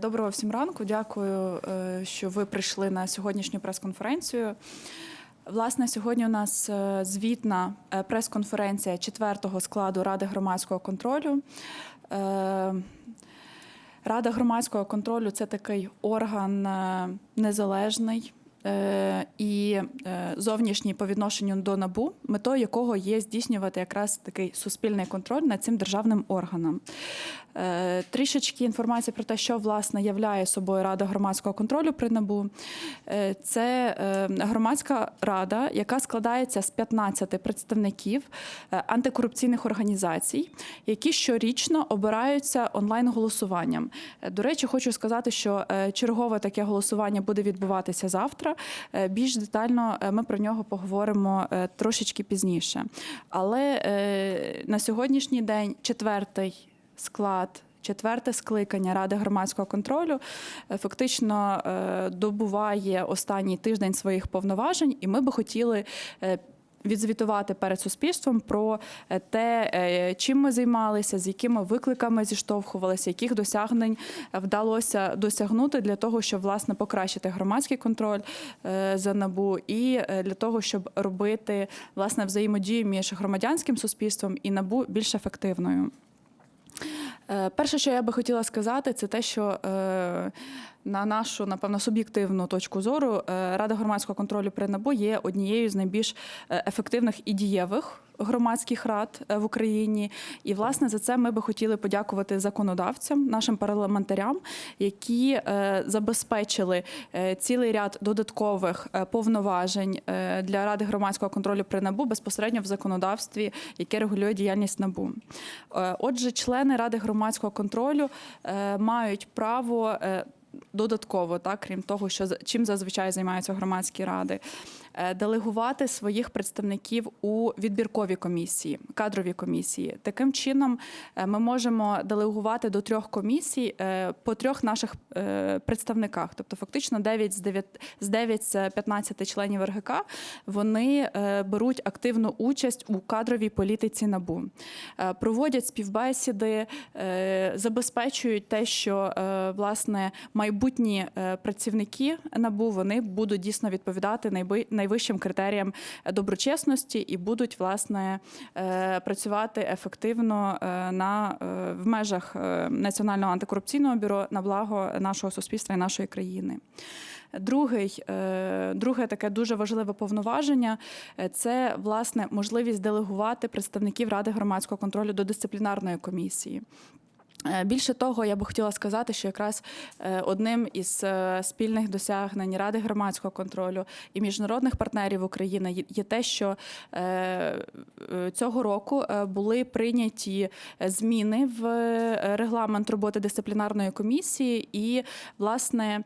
Доброго всім ранку. Дякую, е, що ви прийшли на сьогоднішню прес-конференцію. Власне, сьогодні у нас е, звітна е, прес-конференція четвертого складу Ради громадського контролю. Рада громадського контролю це такий орган незалежний і е, зовнішній по відношенню до набу, метою якого є здійснювати якраз такий суспільний контроль над цим державним органом. Е, Трішечки інформації про те, що власне являє собою Рада громадського контролю при набу. Е, Це е, громадська рада, яка складається з 15 представників е, антикорупційних організацій, які щорічно обираються онлайн-голосуванням. Е, До речі, хочу сказати, що е, чергове таке голосування буде відбуватися завтра. Е, Більш детально е, ми про нього поговоримо е, трошечки пізніше. Але на сьогоднішній день четвертий склад. Четверте скликання Ради громадського контролю фактично добуває останній тиждень своїх повноважень, і ми би хотіли відзвітувати перед суспільством про е, те, е, чим ми займалися, з якими викликами зіштовхувалися, яких досягнень вдалося досягнути для того, щоб власне покращити громадський контроль е, за набу, і для того, щоб робити власне взаємодію між громадянським суспільством і набу більш ефективною. Перше, що я би хотіла сказати, це те, що на нашу, напевно, суб'єктивну точку зору е, Рада громадського контролю при НАБУ є однією з найбільш е, ефективних і дієвих громадських рад е, в Україні. І власне за це ми би хотіли подякувати законодавцям, нашим парламентарям, які забезпечили цілий ряд додаткових повноважень для Ради громадського контролю при НАБУ безпосередньо в законодавстві, яке регулює діяльність НАБУ. Отже, члени Ради громадського контролю мають право. Додатково, так крім того, що чим зазвичай займаються громадські ради, делегувати своїх представників у відбіркові комісії, кадрові комісії. Таким чином, е, ми можемо делегувати до трьох комісій е, по трьох наших е, представниках. Тобто, фактично, 9 з 9, з 9 з 15 членів РГК вони е, беруть активну участь у кадровій політиці НАБУ, Е, проводять співбесіди, е, забезпечують те, що е, власне майбутні е, працівники НАБУ вони будуть дійсно відповідати найби- найвищим критеріям доброчесності і будуть власне е, працювати ефективно е, на е, в межах Національного антикорупційного бюро на благо нашого суспільства і нашої країни. Другий, друге таке дуже важливе повноваження це власне можливість делегувати представників Ради громадського контролю до дисциплінарної комісії. Е, Більше того, я би хотіла сказати, що якраз е, одним із е, спільних досягнень Ради громадського контролю і міжнародних партнерів України є- те, що цього року були прийняті зміни в регламент роботи дисциплінарної комісії. І, власне,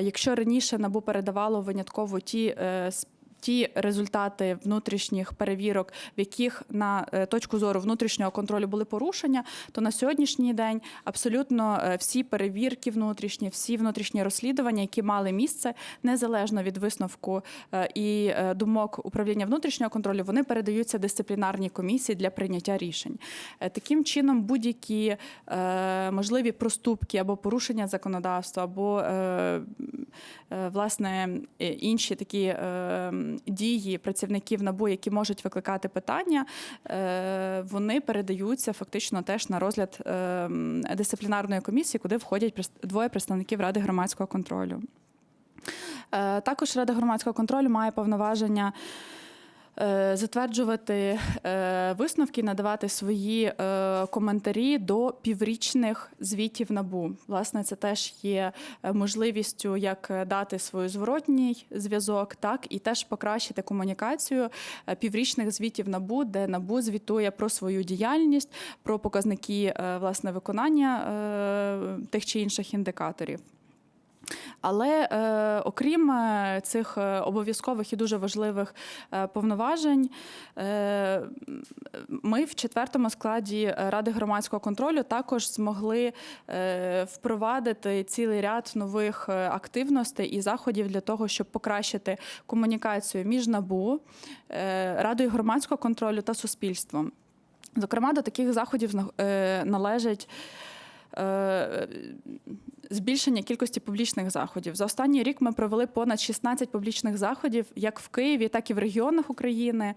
якщо раніше НАБУ передавало винятково ті е, с- Ті результати внутрішніх перевірок, в яких на е, точку зору внутрішнього контролю були порушення, то на сьогоднішній день абсолютно е, всі перевірки внутрішні, всі внутрішні розслідування, які мали місце незалежно від висновку е, і думок управління внутрішнього контролю, вони передаються дисциплінарній комісії для прийняття рішень. Таким чином, будь-які можливі проступки або порушення законодавства, або власне інші такі дії працівників НАБУ, які можуть викликати питання, е, вони передаються фактично теж на розгляд е, дисциплінарної комісії, куди входять двоє представників Ради громадського контролю. Е, Також Рада громадського контролю має повноваження. Е, Затверджувати е, висновки, надавати свої е, коментарі до піврічних звітів набу. Власне, це теж є можливістю як дати свій зворотній зв'язок, так і теж покращити комунікацію піврічних звітів набу, де набу звітує про свою діяльність, про показники власне виконання тих чи інших індикаторів. Але е, окрім е, цих е, обов'язкових і дуже важливих е, повноважень, е, ми в четвертому складі Ради громадського контролю також змогли е, впровадити цілий ряд нових активностей і заходів для того, щоб покращити комунікацію між НАБУ, е, Радою громадського контролю та суспільством. Зокрема, до таких заходів належать. е, Збільшення кількості публічних заходів за останній рік ми провели понад 16 публічних заходів, як в Києві, так і в регіонах України.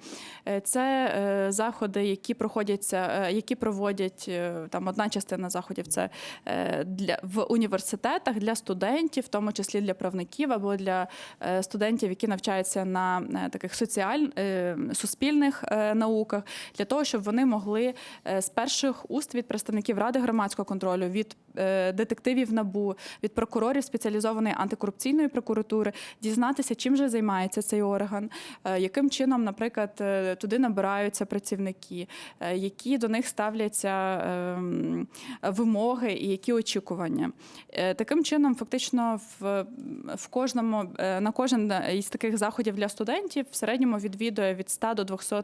Е, Це е, заходи, які проходяться, е, які проводять там одна частина заходів. Це для в університетах для студентів, в тому числі для правників або для студентів, які навчаються на таких соціаль е, суспільних науках, для того, щоб вони могли з перших уст від представників ради громадського контролю, від детективів НАБУ, від прокурорів спеціалізованої антикорупційної прокуратури дізнатися, чим же займається цей орган, е, яким чином, наприклад, е, туди набираються працівники, е, які до них ставляться ем, вимоги і які очікування. Е, Таким чином, фактично, в, в кожному е, на кожен із таких заходів для студентів в середньому відвідує від 100 до 200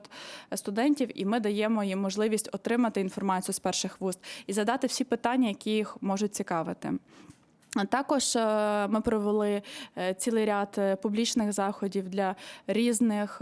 студентів, і ми даємо їм можливість отримати інформацію з перших вуст і задати всі питання, які їх можуть цікавити. Також е, ми провели е, цілий ряд е, публічних заходів для різних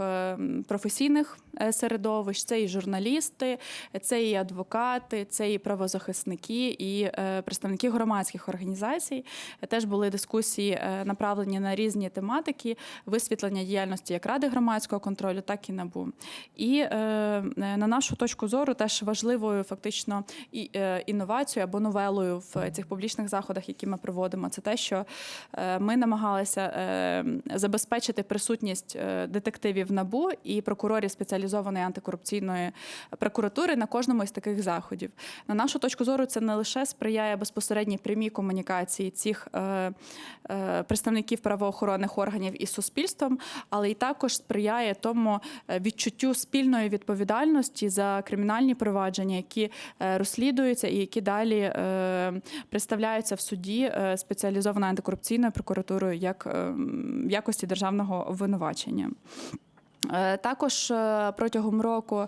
професійних середовищ. Це і журналісти, це і адвокати, це і правозахисники, і е, представники громадських організацій. Е, Теж були дискусії е, направлені на різні тематики висвітлення діяльності як Ради громадського контролю, так і НАБУ. І е, е, на нашу точку зору теж важливою фактично і е, інновацією або новелою в цих публічних заходах, які ми проводимо, це те, що е, ми намагалися е, забезпечити присутність е, детективів НАБУ і прокурорів спеціалізованої антикорупційної прокуратури на кожному із таких заходів. На нашу точку зору, це не лише сприяє безпосередній прямій комунікації цих е, е, представників правоохоронних органів із суспільством, але й також сприяє тому е, відчуттю спільної відповідальності за кримінальні провадження, які е, розслідуються і які далі е, представляються в суді е, спеціалізованою антикорупційною прокуратурою як е, якості державного обвинувачення. Е, Також е, протягом року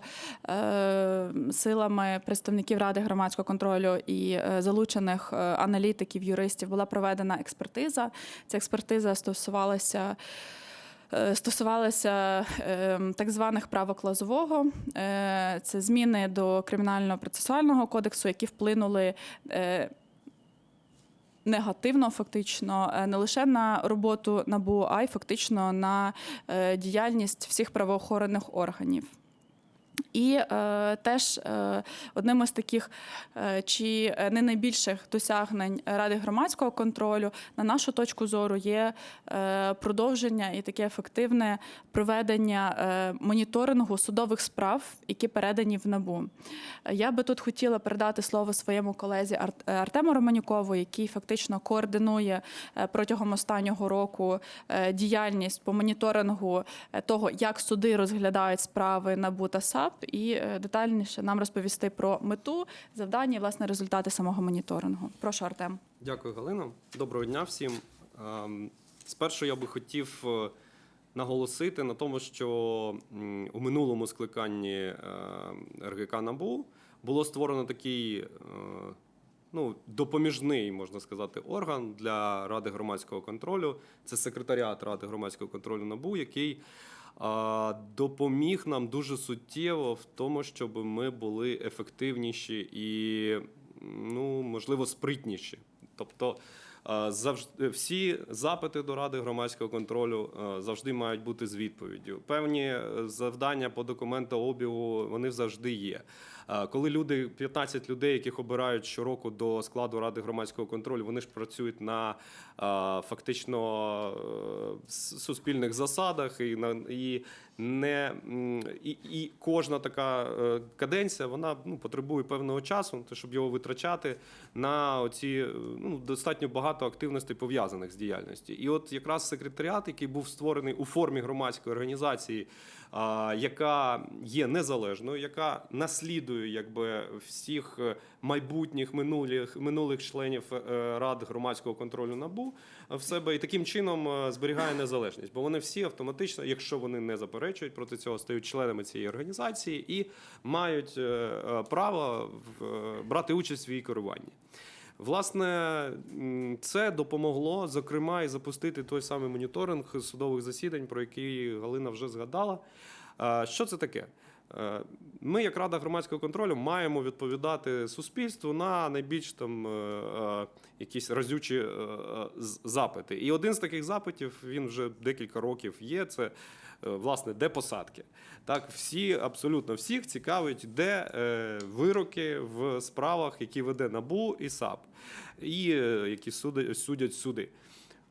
е, силами представників Ради громадського контролю і залучених аналітиків, юристів була проведена експертиза. Ця експертиза стосувалася. Стосувалася е, так званих правок Лозового, Е, це зміни до кримінального процесуального кодексу, які вплинули негативно, фактично, е, не лише на роботу НАБУ, а й фактично на е, діяльність всіх правоохоронних органів. І е, теж е, одним із таких е, чи не найбільших досягнень Ради громадського контролю, на нашу точку зору, є е, продовження і таке ефективне проведення е, моніторингу судових справ, які передані в НАБУ. Я би тут хотіла передати слово своєму колезі Ар- е, Артему Романюкову, який фактично координує е, протягом останнього року е, діяльність по моніторингу того, як суди розглядають справи НАБУ та САП, і е, детальніше нам розповісти про мету, завдання і власне результати самого моніторингу. Прошу, Артем. Дякую, Галина. Доброго дня всім. Ем, Спершу я би хотів е, наголосити на тому, що у минулому скликанні е, РГК НАБУ було створено такий ну, допоміжний, можна сказати, орган для Ради громадського контролю. Це секретаріат Ради громадського контролю НАБУ, який допоміг нам дуже суттєво в тому, щоб ми були ефективніші і, ну, можливо, спритніші. Тобто завжди всі запити до Ради громадського контролю завжди мають бути з відповіддю. Певні е, завдання по документообігу вони завжди є. А, Коли люди, 15 людей, яких обирають щороку до складу Ради громадського контролю, вони ж працюють на фактично е, суспільних засадах і на і не і, і кожна така е, каденція вона ну потребує певного часу, щоб його витрачати на оці е, ну достатньо багато активностей пов'язаних з діяльністю. І от якраз секретаріат, який був створений у формі громадської організації, яка є незалежною, яка наслідує якби всіх е, майбутніх минулих минулих членів е, рад громадського контролю набу в себе і таким чином е, зберігає незалежність, бо вони всі автоматично, якщо вони не заперечують проти цього, стають членами цієї організації і мають право брати участь в її керуванні. Власне, це допомогло, зокрема, і запустити той самий моніторинг судових засідань, про який Галина вже згадала. Що це таке? Е, Ми, як Рада громадського контролю, маємо відповідати суспільству на найбільш там е, е, якісь разючі е, е, запити. І один з таких запитів він вже декілька років є. Це е, власне де посадки. Так, всі абсолютно всіх цікавить, де е, вироки в справах, які веде НАБУ і САП, і е, які суди, судять суди.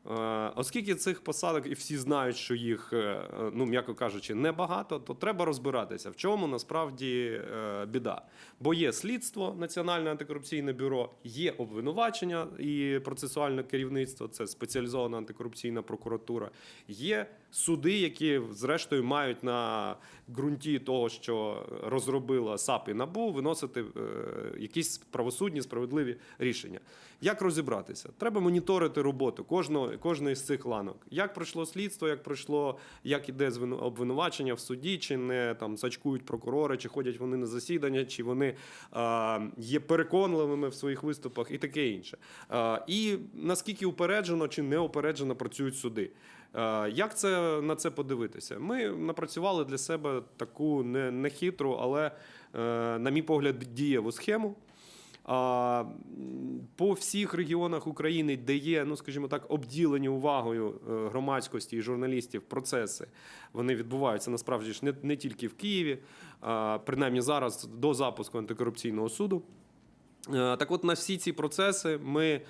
Е, Оскільки цих посадок і всі знають, що їх, е, ну м'яко кажучи, небагато, то треба розбиратися, в чому насправді е, біда. Бо є слідство Національне антикорупційне бюро, є обвинувачення і процесуальне керівництво, це спеціалізована антикорупційна прокуратура. Є суди, які зрештою мають на ґрунті того, що розробила САП і НАБУ, виносити е, якісь правосудні справедливі рішення. Як розібратися? Треба моніторити роботу кожного, кожної з цих ланок. Як пройшло слідство, як пройшло, як іде обвинувачення в суді, чи не там сачкують прокурори, чи ходять вони на засідання, чи вони а, є переконливими в своїх виступах і таке інше. А, і наскільки упереджено чи неупереджено працюють суди. Е, Як це на це подивитися? Ми напрацювали для себе таку не, не але, е, на мій погляд, дієву схему. По всіх регіонах України, де є, ну скажімо так, обділені увагою е, громадськості і журналістів процеси, вони відбуваються насправді ж не, не тільки в Києві, принаймні зараз до запуску антикорупційного суду. Е, Так от на всі ці процеси ми е,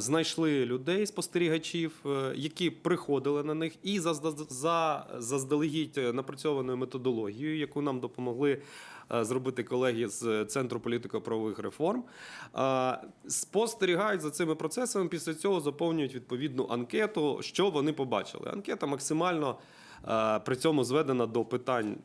знайшли людей, спостерігачів, е, які приходили на них, і за, за, за заздалегідь напрацьованою методологією, яку нам допомогли зробити колеги з Центру політико-правових реформ, спостерігають за цими процесами. Після цього заповнюють відповідну анкету, що вони побачили. Анкета максимально при цьому зведена до питань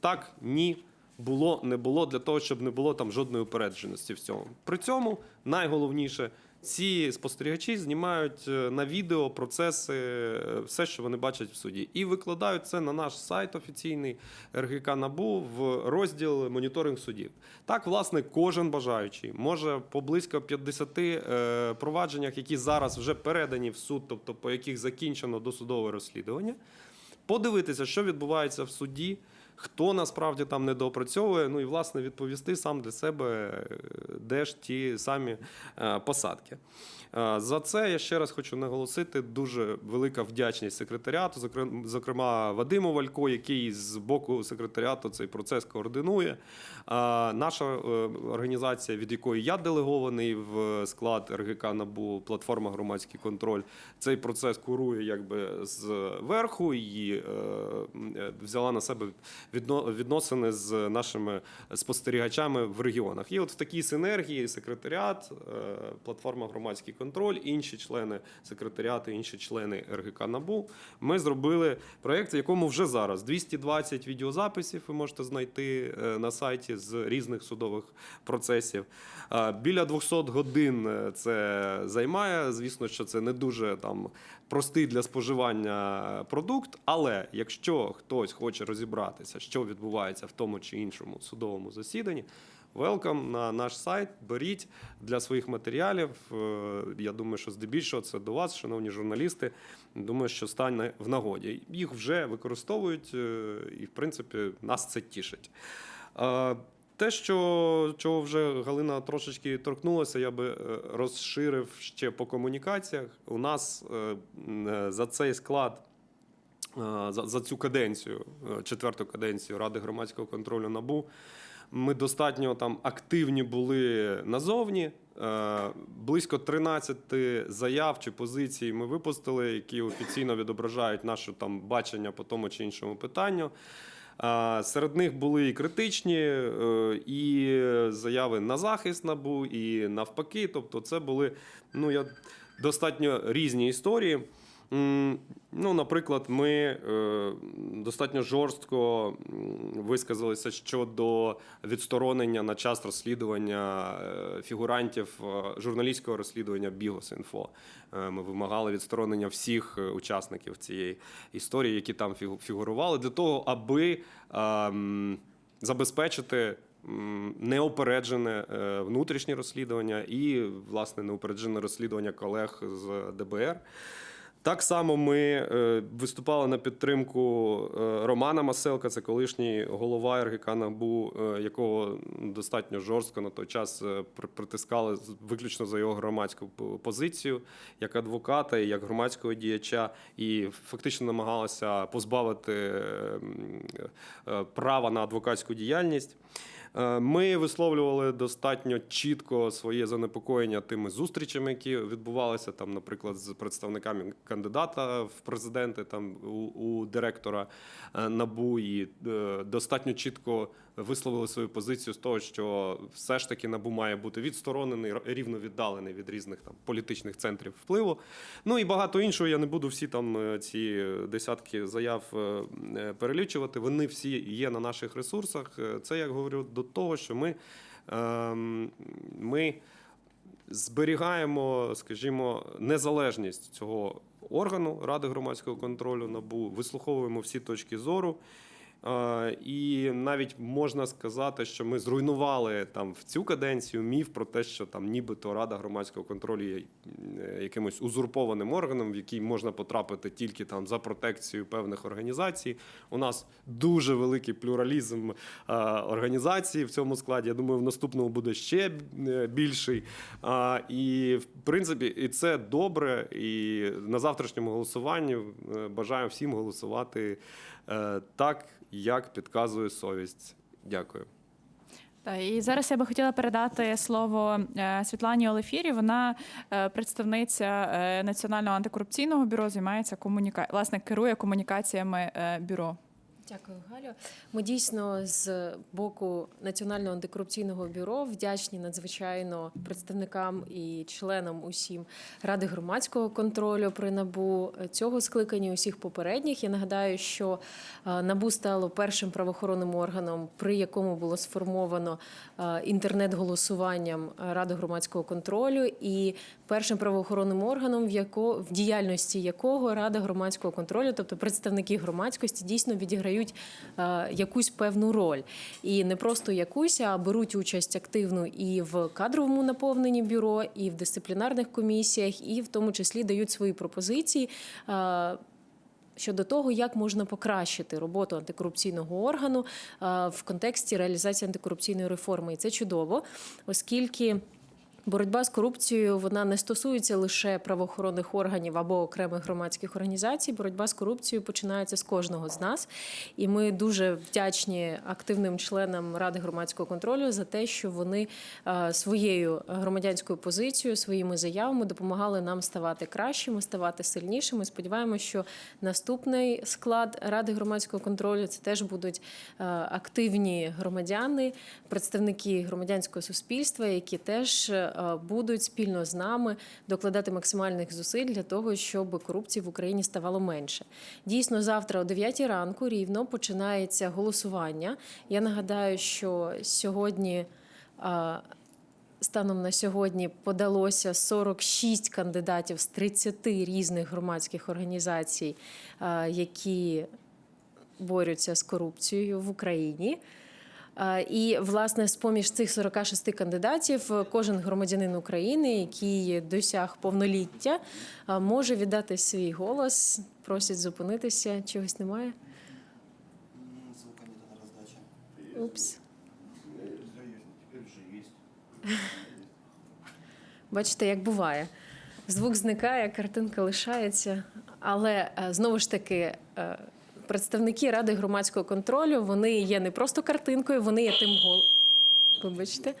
так, ні було, не було для того, щоб не було там жодної упередженості в цьому. При цьому найголовніше. Ці спостерігачі знімають е, на відео процеси, е, все, що вони бачать в суді, і викладають це на наш сайт офіційний РГК НАБУ в розділ моніторинг судів. Так, власне, кожен бажаючий може по близько 50 е, провадженнях, які зараз вже передані в суд, тобто по яких закінчено досудове розслідування, подивитися, що відбувається в суді, хто насправді там недоопрацьовує, ну і власне відповісти сам для себе, е, де ж ті самі е, посадки. Е, За це я ще раз хочу наголосити дуже велика вдячність секретаріату, зокрем- зокрема Вадиму Валько, який з боку секретаріату цей процес координує. А Наша е, організація, від якої я делегований в склад РГК НАБУ, платформа громадський контроль, цей процес курує якби зверху і е, е, взяла на себе відносини з нашими спостерігачами в регіонах. І от в такій синергії секретаріат, е, платформа громадський контроль, інші члени секретаріату, інші члени РГК НАБУ. Ми зробили проєкт, в якому вже зараз 220 відеозаписів ви можете знайти е, на сайті з різних судових процесів. Е, Біля 200 годин е, це займає. Звісно, що це не дуже там простий для споживання продукт. Але якщо хтось хоче розібратися, що відбувається в тому чи іншому судовому засіданні. Велкам на наш сайт, беріть для своїх матеріалів. Е, Я думаю, що здебільшого це до вас, шановні журналісти. Думаю, що стане в нагоді. Їх вже використовують, е, і в принципі нас це тішить. Е, Те, що чого вже Галина трошечки торкнулася, я би розширив ще по комунікаціях. У нас за цей склад за, за цю каденцію, четверту каденцію Ради громадського контролю НАБУ. Ми достатньо там активні були назовні. Е, Близько 13 заяв чи позицій ми випустили, які офіційно відображають наше там бачення по тому чи іншому питанню. Е, Серед них були і критичні, е, і заяви на захист набу, і навпаки. Тобто, це були ну, я, достатньо різні історії. Ну, наприклад, ми е, достатньо жорстко висказалися щодо відсторонення на час розслідування е, фігурантів е, журналістського розслідування Бігос.Інфо. Ми вимагали відсторонення всіх учасників цієї історії, які там фігурували, для того, аби ем, забезпечити неопереджене внутрішнє розслідування і, власне, неупереджене розслідування колег з ДБР. Так само ми е, виступали на підтримку е, Романа Маселка, це колишній голова РГК НАБУ, е, якого достатньо жорстко на той час при- притискали виключно за його громадську позицію як адвоката і як громадського діяча, і фактично намагалися позбавити права на адвокатську діяльність. Е, Ми висловлювали достатньо чітко своє занепокоєння тими зустрічами, які відбувалися там, наприклад, з представниками кандидата в президенти, там у, у директора е, набу, і е, достатньо чітко висловили свою позицію з того, що все ж таки набу має бути відсторонений, рівно віддалений від різних там політичних центрів впливу. Ну і багато іншого. Я не буду всі там е, ці десятки заяв е, е, перелічувати. Вони всі є на наших ресурсах. Це я говорю до того, що ми, ем, ми зберігаємо, скажімо, незалежність цього органу Ради громадського контролю НАБУ, вислуховуємо всі точки зору. Е, І навіть можна сказати, що ми зруйнували там в цю каденцію міф про те, що там нібито Рада громадського контролю є е, якимось узурпованим органом, в який можна потрапити тільки там за протекцією певних організацій. У нас дуже великий плюралізм е, організацій в цьому складі. Я думаю, в наступному буде ще більший. І в принципі, і це добре. І на завтрашньому голосуванні бажаю всім голосувати так, як підказує совість. Дякую. Та і зараз я би хотіла передати слово е, Світлані Олефірі. Вона е, представниця е, Національного антикорупційного бюро, займається комуніка... власне, керує комунікаціями бюро. Дякую, Галю. Ми дійсно з боку Національного антикорупційного бюро вдячні надзвичайно представникам і членам усім ради громадського контролю при набу цього скликання, усіх попередніх. Я нагадаю, що е, набу стало першим правоохоронним органом, при якому було сформовано е, інтернет-голосуванням Ради громадського контролю, і першим правоохоронним органом, в яко в діяльності якого Рада громадського контролю, тобто представники громадськості, дійсно відіграють е, якусь певну роль. І не просто якусь, а беруть участь активну і в кадровому наповненні бюро, і в дисциплінарних комісіях, і в тому числі дають свої пропозиції. е, Щодо того, як можна покращити роботу антикорупційного органу е, в контексті реалізації антикорупційної реформи, і це чудово, оскільки Боротьба з корупцією вона не стосується лише правоохоронних органів або окремих громадських організацій. Боротьба з корупцією починається з кожного з нас, і ми дуже вдячні активним членам ради громадського контролю за те, що вони е, своєю громадянською позицією, своїми заявами допомагали нам ставати кращими, ставати сильнішими. Сподіваємося, що наступний склад ради громадського контролю це теж будуть е, активні громадяни, представники громадянського суспільства, які теж е, будуть спільно з нами докладати максимальних зусиль для того, щоб корупції в Україні ставало менше. Дійсно, завтра о 9 ранку рівно починається голосування. Я нагадаю, що сьогодні. е, Станом на сьогодні подалося 46 кандидатів з 30 різних громадських організацій, е, які борються з корупцією в Україні. І власне, з поміж цих 46 кандидатів, е, кожен громадянин України, який досяг повноліття, е, може віддати свій голос. Просять зупинитися. Чогось немає. Звука не на раздаче. Упс. Бачите, як буває. Звук зникає, картинка лишається. Але е, знову ж таки, представники Ради громадського контролю вони є не просто картинкою, вони є тим гол... Вибачте.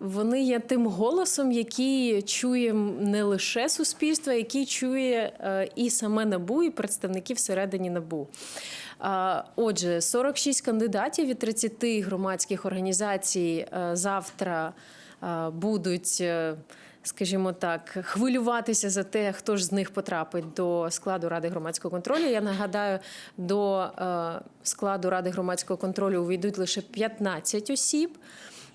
Вони є тим голосом, який чує не лише суспільство, який чує е, і саме набу, і представники всередині набу. Отже, 46 кандидатів від 30 громадських організацій е, завтра е, будуть. Скажімо так, хвилюватися за те, хто ж з них потрапить до складу ради громадського контролю. Я нагадаю, до е, складу ради громадського контролю увійдуть лише 15 осіб.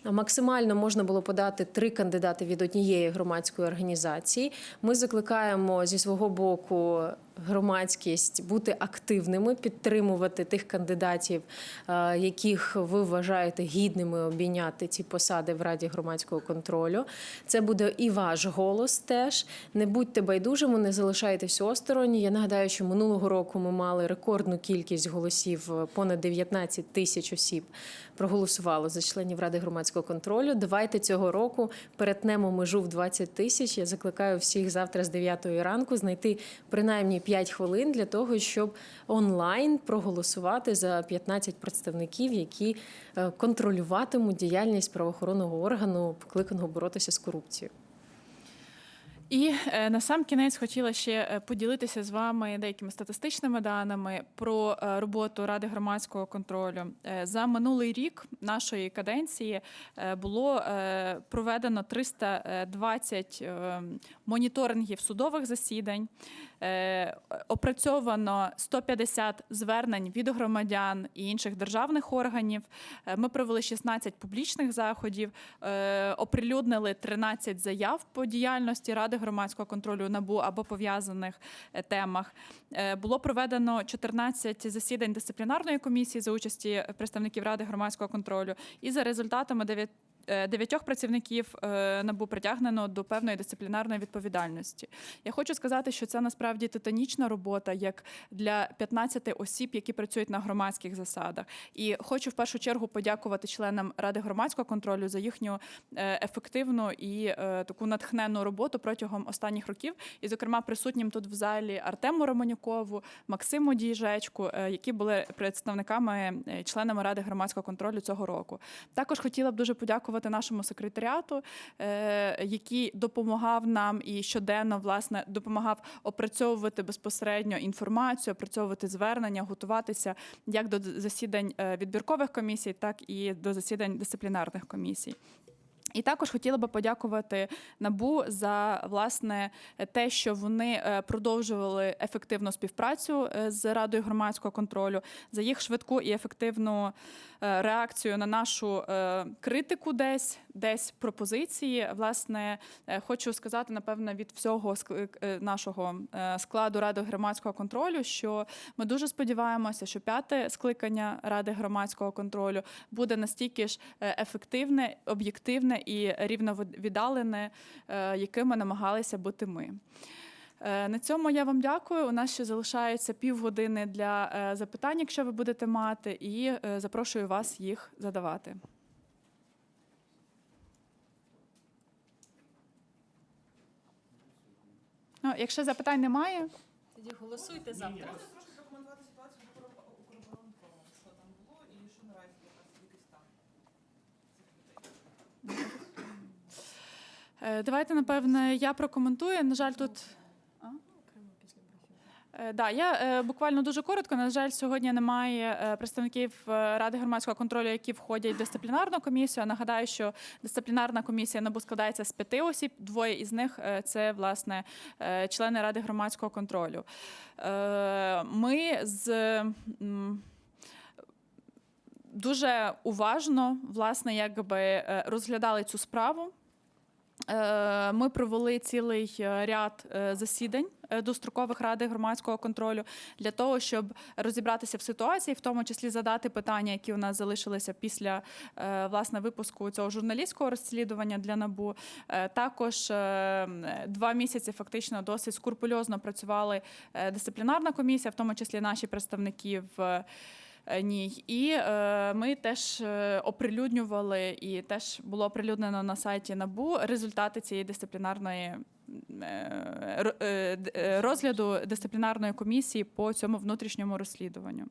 Максимально можна було подати три кандидати від однієї громадської організації. Ми закликаємо зі свого боку громадськість бути активними, підтримувати тих кандидатів, е, яких ви вважаєте гідними обійняти ці посади в Раді громадського контролю. Це буде і ваш голос теж. Не будьте байдужими, не залишайтесь осторонь. Я нагадаю, що минулого року ми мали рекордну кількість голосів, е, понад 19 тисяч осіб проголосувало за членів Ради громадського контролю. Давайте цього року перетнемо межу в 20 тисяч. Я закликаю всіх завтра з 9 ранку знайти принаймні 5 хвилин для того, щоб онлайн проголосувати за 15 представників, які е, контролюватимуть діяльність правоохоронного органу, покликаного боротися з корупцією. І е, на сам кінець хотіла ще е, поділитися з вами деякими статистичними даними про е, роботу Ради громадського контролю. За минулий рік нашої каденції було проведено 320 е, моніторингів судових засідань. Опрацьовано 150 звернень від громадян і інших державних органів. Ми провели 16 публічних заходів, оприлюднили 13 заяв по діяльності Ради громадського контролю НАБУ або пов'язаних е, темах. Е, Було проведено 14 засідань дисциплінарної комісії за участі представників Ради громадського контролю. І за результатами 9 е, Дев'ятьох працівників е, набу притягнено до певної дисциплінарної відповідальності. Я хочу сказати, що це насправді титанічна робота, як для 15 осіб, які працюють на громадських засадах. І хочу в першу чергу подякувати членам Ради громадського контролю за їхню е, ефективну і е, таку натхненну роботу протягом останніх років. І, зокрема, присутнім тут в залі Артему Романюкову, Максиму Діжечку, е, які були представниками е, членами Ради громадського контролю цього року. Також хотіла б дуже подякувати нашому секретаріату, е, який допомагав нам і щоденно власне допомагав опрацьовувати безпосередньо інформацію, опрацьовувати звернення, готуватися як до засідань е, відбіркових комісій, так і до засідань дисциплінарних комісій. І також хотіла би подякувати набу за власне те, що вони е, продовжували ефективну співпрацю е, з радою громадського контролю, за їх швидку і ефективну е, реакцію на нашу критику, десь десь пропозиції. Власне, хочу сказати, напевно, від всього нашого складу ради громадського контролю, що ми дуже сподіваємося, що п'яте скликання ради громадського контролю буде настільки ж ефективне, об'єктивне і рівновіддалене, е, якими намагалися бути ми. Е, На цьому я вам дякую. У нас ще залишається півгодини для е, запитань, якщо ви будете мати, і запрошую вас їх задавати. Ну, якщо запитань немає, Тоді голосуйте завтра. Можете трошки прокоментувати ситуацію з Укроборонпромом? Що там було і що наразі якраз який стан цих людей? Е, давайте, напевне, я прокоментую. На жаль, тут. Е, Да, я е, буквально дуже коротко. На жаль, сьогодні немає е, представників е, Ради громадського контролю, які входять в дисциплінарну комісію. Нагадаю, що дисциплінарна комісія НАБУ складається з п'яти осіб. Двоє із них е, це власне е, члени Ради громадського контролю. Е, Ми з дуже уважно власне якби е, розглядали цю справу. Е, Ми провели цілий е, ряд засідань дострокових ради громадського контролю для того, щоб розібратися в ситуації, в тому числі задати питання, які у нас залишилися після власне випуску цього журналістського розслідування для набу. Також два місяці фактично досить скрупульозно працювали дисциплінарна комісія, в тому числі наші представники в. Е, Ній. І е, ми теж е, оприлюднювали, і теж було оприлюднено на сайті НАБУ результати цієї дисциплінарної розгляду дисциплінарної комісії по цьому внутрішньому розслідуванню.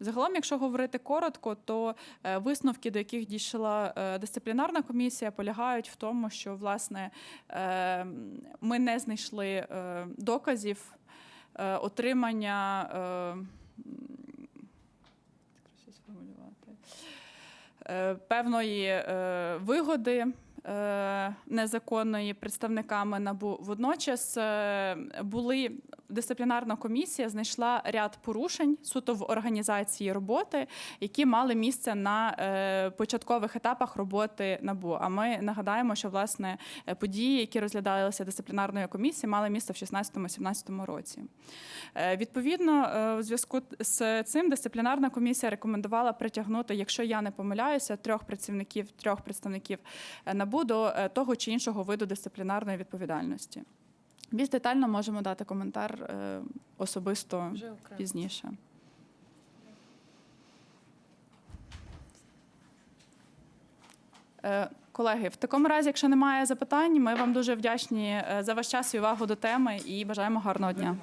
Загалом, якщо говорити коротко, то висновки, до яких дійшла дисциплінарна комісія, полягають в тому, що власне ми не знайшли доказів отримання. е, краще сформулювати, е, певної е, вигоди. е, незаконної представниками НАБУ. Водночас е, були дисциплінарна комісія знайшла ряд порушень суто в організації роботи, які мали місце на е, початкових етапах роботи НАБУ. А ми нагадаємо, що власне е, події, які розглядалися дисциплінарною комісією, мали місце в 16-17 році. Е, Відповідно, е, у зв'язку з цим дисциплінарна комісія рекомендувала притягнути, якщо я не помиляюся, трьох працівників, трьох представників е, НАБУ до е, того чи іншого виду дисциплінарної відповідальності. Більш детально можемо дати коментар е, особисто пізніше. Е, Колеги, в такому разі, якщо немає запитань, ми вам дуже вдячні за ваш час і увагу до теми і бажаємо гарного дня.